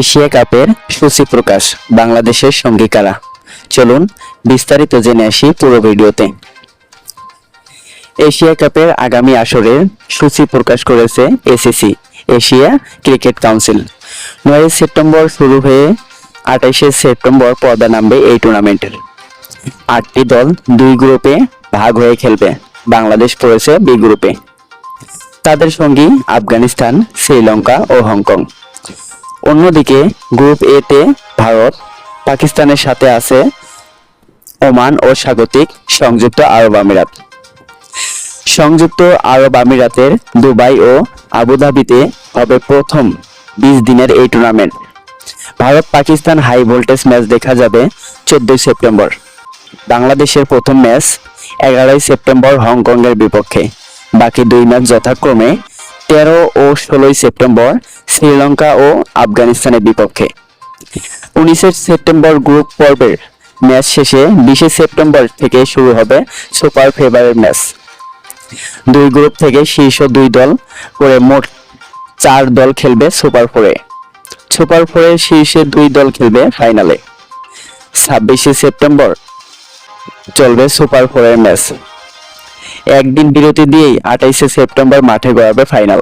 Asia কাপের সূচি প্রকাশ বাংলাদেশের সঙ্গী কারা? চলুন বিস্তারিত জেনে আসি পুরো ভিডিওতে। এশিয়া কাপের আগামী আসরের সূচি প্রকাশ করেছে এসিসি, এশিয়া ক্রিকেট কাউন্সিল। নয় সেপ্টেম্বর শুরু হয়ে আঠাইশে সেপ্টেম্বর পর্দা নামবে এই টুর্নামেন্টের। আটটি দল দুই গ্রুপে ভাগ হয়ে খেলবে। বাংলাদেশ পড়েছে বি গ্রুপে। তাদের সঙ্গী আফগানিস্তান, শ্রীলঙ্কা ও হংকং। অন্যদিকে গ্রুপ এ তে ভারত, পাকিস্তানের সাথে আছে ওমান ও স্বাগতিক সংযুক্ত আরব আমিরাত। সংযুক্ত আরব আমিরাতের দুবাই ও আবুধাবিতে হবে প্রথম বিশ দিনের এই tournament Bharat Pakistan high voltage match দেখা যাবে চোদ্দই সেপ্টেম্বর। বাংলাদেশের প্রথম ম্যাচ এগারোই সেপ্টেম্বর হংকংয়ের বিপক্ষে। বাকি দুই ম্যাচ যথাক্রমে তেরো ও ষোলোই সেপ্টেম্বর শ্রীলঙ্কা ও আফগানিস্তানের বিপক্ষে। উনিশে সেপ্টেম্বর গ্রুপ পর্বের ম্যাচ শেষে বিশে সেপ্টেম্বর থেকে শুরু হবে সুপার ফেভারের ম্যাচ। দুই গ্রুপ থেকে শীর্ষ দুই দল করে মোট চার দল খেলবে সুপার ফোরে। সুপার ফোরে শীর্ষে দুই দল খেলবে ফাইনালে। ছাব্বিশে সেপ্টেম্বর চলবে সুপার ফোরের ম্যাচ। একদিন বিরতি দিয়েই আঠাইশে সেপ্টেম্বর মাঠে গড়াবে ফাইনাল